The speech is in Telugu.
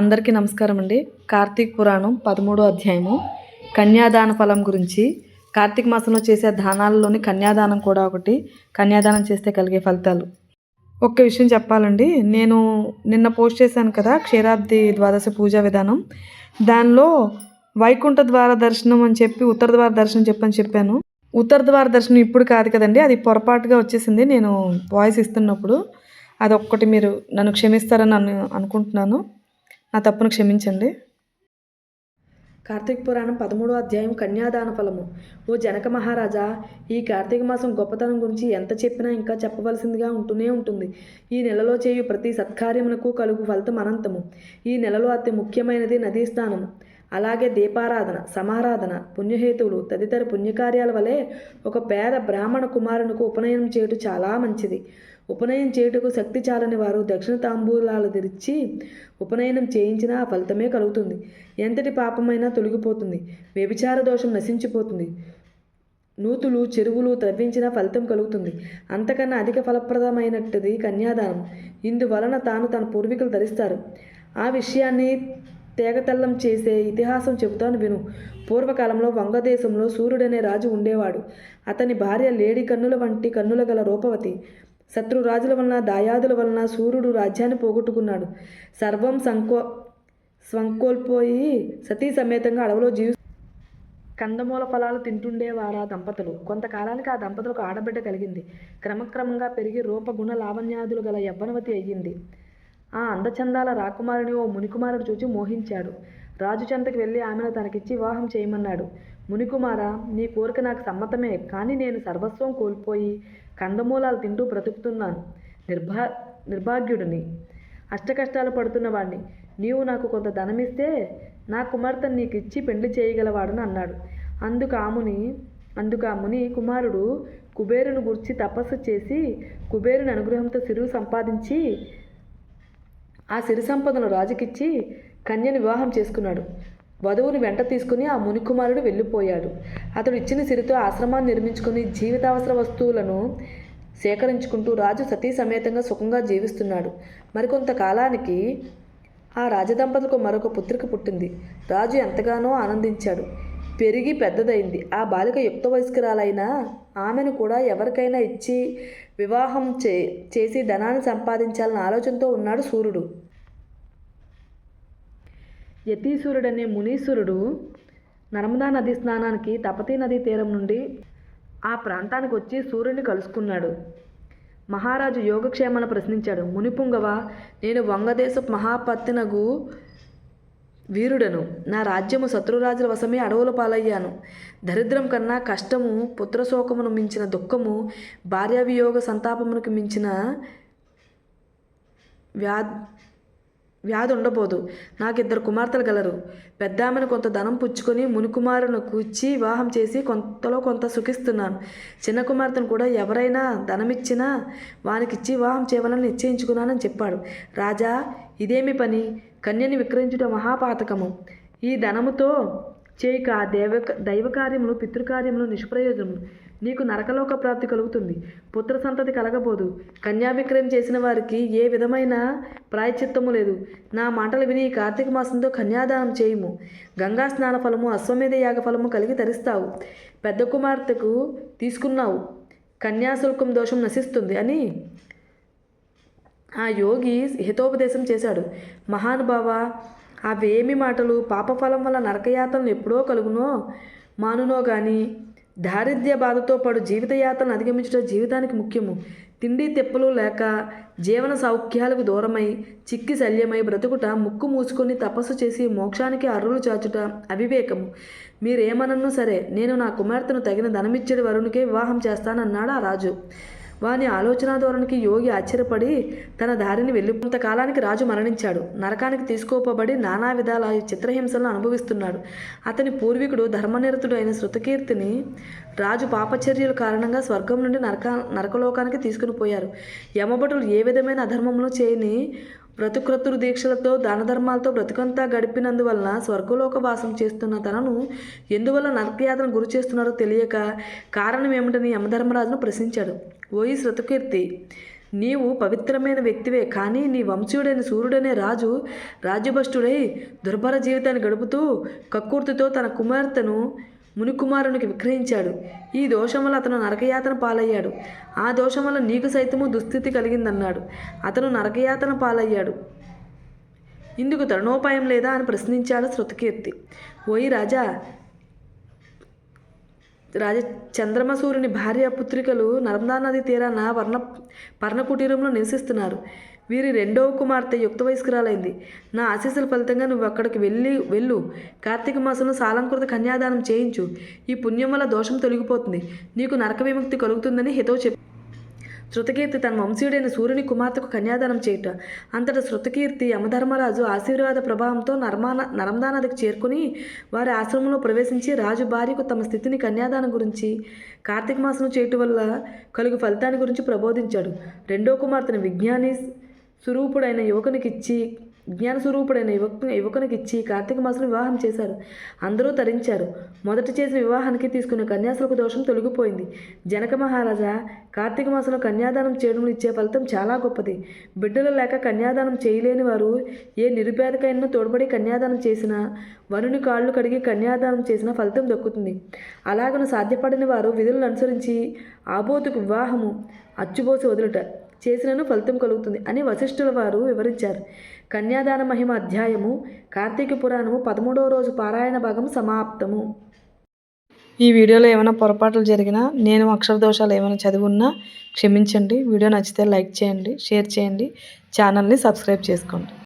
అందరికీ నమస్కారం అండి. కార్తీక పురాణం పదమూడో అధ్యాయము. కన్యాదాన ఫలం గురించి. కార్తీక మాసంలో చేసే దానాలలోని కన్యాదానం కూడా ఒకటి. కన్యాదానం చేస్తే కలిగే ఫలితాలు. ఒక్క విషయం చెప్పాలండి. నేను నిన్న పోస్ట్ చేశాను కదా క్షీరాబ్ది ద్వాదశ పూజా విధానం. దానిలో వైకుంఠ ద్వార దర్శనం అని చెప్పి ఉత్తర ద్వార దర్శనం చెప్పని చెప్పాను. ఉత్తర ద్వార దర్శనం ఇప్పుడు కాదు కదండి. అది పొరపాటుగా వచ్చేసింది నేను వాయిస్ ఇస్తున్నప్పుడు. అది ఒక్కటి మీరు నన్ను క్షమిస్తారని అను అనుకుంటున్నాను. నా తప్పును క్షమించండి. కార్తీక పురాణం పదమూడో అధ్యాయం కన్యాదాన ఫలము. ఓ జనక మహారాజా ఈ కార్తీక మాసం గొప్పతనం గురించి ఎంత చెప్పినా ఇంకా చెప్పవలసిందిగా ఉంటూనే ఉంటుంది. ఈ నెలలో చేయు ప్రతి సత్కార్యమునకు కలుగు ఫలితం అనంతము. ఈ నెలలో అతి ముఖ్యమైనది నదీ స్నానము అలాగే దీపారాధన సమారాధన పుణ్యహేతువులు తదితర పుణ్యకార్యాల వలె ఒక పేద బ్రాహ్మణ కుమారునికి ఉపనయనం చేయటం చాలా మంచిది. ఉపనయనం చేయుటకు శక్తి చాలని వారు దక్షిణ తాంబూలాలు తెరిచి ఉపనయనం చేయించినా ఆ ఫలితమే కలుగుతుంది. ఎంతటి పాపమైనా తొలగిపోతుంది. వ్యభిచార దోషం నశించిపోతుంది. నూతులు చెరువులు త్రవ్వించిన ఫలితం కలుగుతుంది. అంతకన్నా అధిక ఫలప్రదమైనట్టుది కన్యాదానం. ఇందువలన తాను తన పూర్వీకులు ధరిస్తారు. ఆ విషయాన్ని తేగతల్లం చేసే ఇతిహాసం చెబుతాను విను. పూర్వకాలంలో వంగదేశంలో సూర్యుడనే రాజు ఉండేవాడు. అతని భార్య లేడి కన్నుల వంటి కన్నుల గల రూపవతి. శత్రురాజుల వలన దాయాదుల వలన సూర్యుడు రాజ్యాన్ని పోగొట్టుకున్నాడు. సర్వం సంకో స్వంకోల్పోయి సతీ సమేతంగా అడవిలో జీవి కందమూల ఫలాలు తింటుండేవారా దంపతులు. కొంతకాలానికి ఆ దంపతులకు ఆడబిడ్డ కలిగింది. క్రమక్రమంగా పెరిగి రూపగుణ లావణ్యాదులు గల యవ్వనవతి అయ్యింది. ఆ అందచందాల రాకుమారుని ఓ మునికుమారుడు చూచి మోహించాడు. రాజు చెంతకు వెళ్ళి ఆమెను తనకిచ్చి వివాహం చేయమన్నాడు. మునికుమార నీ కోరిక నాకు సమ్మతమే కానీ నేను సర్వస్వం కోల్పోయి కందమూలాలు తింటూ బ్రతుకుతున్నాను. నిర్భా నిర్భాగ్యుడిని. అష్టకష్టాలు పడుతున్న వాడిని నీవు నాకు కొంత ధనమిస్తే నా కుమార్తెను నీకు ఇచ్చి పెండ్లి చేయగలవాడని అన్నాడు. అందుకు ఆముని అందుకు ఆ ముని కుమారుడు కుబేరును గుర్చి తపస్సు చేసి కుబేరుని అనుగ్రహంతో సిరువు సంపాదించి ఆ సిరి సంపదను రాజుకిచ్చి కన్యను వివాహం చేసుకున్నాడు. వధువుని వెంట తీసుకుని ఆ మునికుమారుడు వెళ్ళిపోయాడు. అతడు ఇచ్చిన సిరితో ఆశ్రమాన్ని నిర్మించుకుని జీవితావసర వస్తువులను సేకరించుకుంటూ రాజు సతీ సమేతంగా సుఖంగా జీవిస్తున్నాడు. మరికొంత కాలానికి ఆ రాజదంపతులకు మరొక పుత్రిక పుట్టింది. రాజు ఎంతగానో ఆనందించాడు. పెరిగి పెద్దదైంది. ఆ బాలిక యుక్త వయస్కురాలైనా ఆమెను కూడా ఎవరికైనా ఇచ్చి వివాహం చే చేసి ధనాన్ని సంపాదించాలన్న ఆలోచనతో ఉన్నాడు సూర్యుడు. యతీశ్వరుడనే మునీశ్వరుడు నర్మదా నది స్నానానికి తపతీ నదీ తీరం నుండి ఆ ప్రాంతానికి వచ్చి సూర్యుని కలుసుకున్నాడు. మహారాజు యోగక్షేమాన్ని ప్రశ్నించాడు. మునిపుంగవ నేను వంగదేశపు మహాపత్తినగు వీరుడను. నా రాజ్యము శత్రురాజుల వశమే అడవుల పాలయ్యాను. దరిద్రం కన్నా కష్టము పుత్రశోకమును మించిన దుఃఖము భార్యావియోగ సంతాపమునకు మించిన వ్యా వ్యాధి ఉండబోదు. నాకు ఇద్దరు కుమార్తెలు గలరు. పెద్దామెను కొంత ధనం పుచ్చుకొని మునికుమారును కూర్చి వివాహం చేసి కొంతలో కొంత సుఖిస్తున్నాను. చిన్న కుమార్తెను కూడా ఎవరైనా ధనమిచ్చినా వానికిచ్చి వివాహం చేయవాలని నిశ్చయించుకున్నానని చెప్పాడు. రాజా ఇదేమి పని? కన్యని విక్రయించుట మహాపాతకము. ఈ ధనముతో చేయక దేవ దైవకార్యములు పితృకార్యములు నిష్ప్రయోజనములు నీకు నరకలోక ప్రాప్తి కలుగుతుంది. పుత్ర సంతతి కలగబోదు. కన్యాభిక్రయం చేసిన వారికి ఏ విధమైన ప్రాయచిత్తము లేదు. నా మాటలు విని ఈ కార్తీక మాసంతో కన్యాదానం చేయుము. గంగా స్నాన ఫలము అశ్వమేధ యాగ ఫలము కలిగి తరిస్తావు. పెద్ద కుమార్తెకు తీసుకున్నావు. కన్యాశుల్కం దోషం నశిస్తుంది అని ఆ యోగి హితోపదేశం చేశాడు. మహానుభావ అవేమి మాటలు? పాపఫలం వల్ల నరకయాతనలు ఎప్పుడో కలుగునో మానునో కానీ దారిద్ర్య బాధతో పడు జీవితయాతను అధిగమించడం జీవితానికి ముఖ్యము. తిండి తెప్పలు లేక జీవన సౌఖ్యాలకు దూరమై చిక్కి శల్యమై బ్రతుకుట ముక్కు మూసుకొని తపస్సు చేసి మోక్షానికి అర్రులు చాచుట అవివేకము. మీరేమనన్నా సరే నేను నా కుమార్తెను తగిన ధనమిచ్చడి వరునికే వివాహం చేస్తానన్నాడు ఆ రాజు. వాని ఆలోచన ధోరణికి యోగి ఆశ్చర్యపడి తన దారిని వెళ్ళి కొంతకాలానికి రాజు మరణించాడు. నరకానికి తీసుకోపబడి నానా విధాల చిత్రహింసలను అనుభవిస్తున్నాడు. అతని పూర్వీకుడు ధర్మనిరతుడు అయిన శృతకీర్తిని రాజు పాపచర్యల కారణంగా స్వర్గం నుండి నరక నరకలోకానికి తీసుకుని పోయారు. యమభటులు ఏ విధమైన అధర్మములు చేయని వ్రతుక్రతురు దీక్షలతో దానధర్మాలతో బ్రతుకంతా గడిపినందువలన స్వర్గలోక వాసం చేస్తున్న తనను ఎందువల్ల నరకయాతన గురి చేస్తున్నారో తెలియక కారణం ఏమిటని యమధర్మరాజును ప్రశ్నించాడు. ఓయి శృతకీర్తి నీవు పవిత్రమైన వ్యక్తివే కానీ నీ వంశీయుడైన సూర్యుడనే రాజు రాజ్యభ్రష్టుడై దుర్భర జీవితాన్ని గడుపుతూ కక్కుర్తితో తన కుమార్తెను మునికుమారునికి విక్రయించాడు. ఈ దోషం వల్ల అతను నరకయాతన పాలయ్యాడు. ఆ దోషం వల్ల నీకు సైతము దుస్థితి కలిగిందన్నాడు. అతను నరకయాతన పాలయ్యాడు. ఇందుకు తరుణోపాయం లేదా అని ప్రశ్నించాడు శృతకీర్తి ఓయి రాజా రాజ చంద్రమసూరుని భార్య పుత్రికలు నర్మదా నది తీరాన వర్ణ పర్ణకుటీరంలో నివసిస్తున్నారు. వీరి రెండవ కుమార్తె యుక్త వయస్కురాలైంది. నా ఆశీస్సుల ఫలితంగా నువ్వు అక్కడికి వెళ్ళి వెళ్ళు. కార్తీక మాసంలో సాలంకృత కన్యాదానం చేయించు. ఈ పుణ్యం వల్ల దోషం తొలగిపోతుంది. నీకు నరక విముక్తి కలుగుతుందని హితవు చెప్పి. శృతకీర్తి తన వంశీయుడైన సూర్యుని కుమార్తెకు కన్యాదానం చేయుట. అంతటా శృతకీర్తి యమధర్మరాజు ఆశీర్వాద ప్రభావంతో నర్మాన నర్మదా నదికి చేరుకుని వారి ఆశ్రమంలో ప్రవేశించి రాజు భార్యకు తమ స్థితిని కన్యాదానం గురించి కార్తీక మాసం చేయటం వల్ల కలుగు ఫలితాన్ని గురించి ప్రబోధించాడు. రెండో కుమార్తెను విజ్ఞాని స్వరూపుడైన యువకునికిచ్చి జ్ఞాన స్వరూపుడైన యువకు యువకునికిచ్చి కార్తీక మాసం వివాహం చేశారు. అందరూ తరించారు. మొదట చేసిన వివాహానికి తీసుకున్న కన్యాసులకు దోషం తొలగిపోయింది. జనక మహారాజా కార్తీక మాసంలో కన్యాదానం చేయడం ఇచ్చే ఫలితం చాలా గొప్పది. బిడ్డలు లేక కన్యాదానం చేయలేని వారు ఏ నిరుపేదకైనా తోడ్పడి కన్యాదానం చేసినా వరుని కాళ్ళు కడిగి కన్యాదానం చేసిన ఫలితం దక్కుతుంది. అలాగను సాధ్యపడని వారు విధులను అనుసరించి ఆబోతుకు వివాహము అచ్చుబోసి వదులుట చేసినను ఫలితం కలుగుతుంది అని వశిష్ఠుల వారు వివరించారు. కన్యాదాన మహిమ అధ్యాయము కార్తీక పురాణము పదమూడవ రోజు పారాయణ భాగం సమాప్తము. ఈ వీడియోలో ఏమైనా పొరపాట్లు జరిగినా నేను అక్షర దోషాలు ఏమైనా చదివిన్నా క్షమించండి. వీడియో నచ్చితే లైక్ చేయండి షేర్ చేయండి. ఛానల్ని సబ్స్క్రైబ్ చేసుకోండి.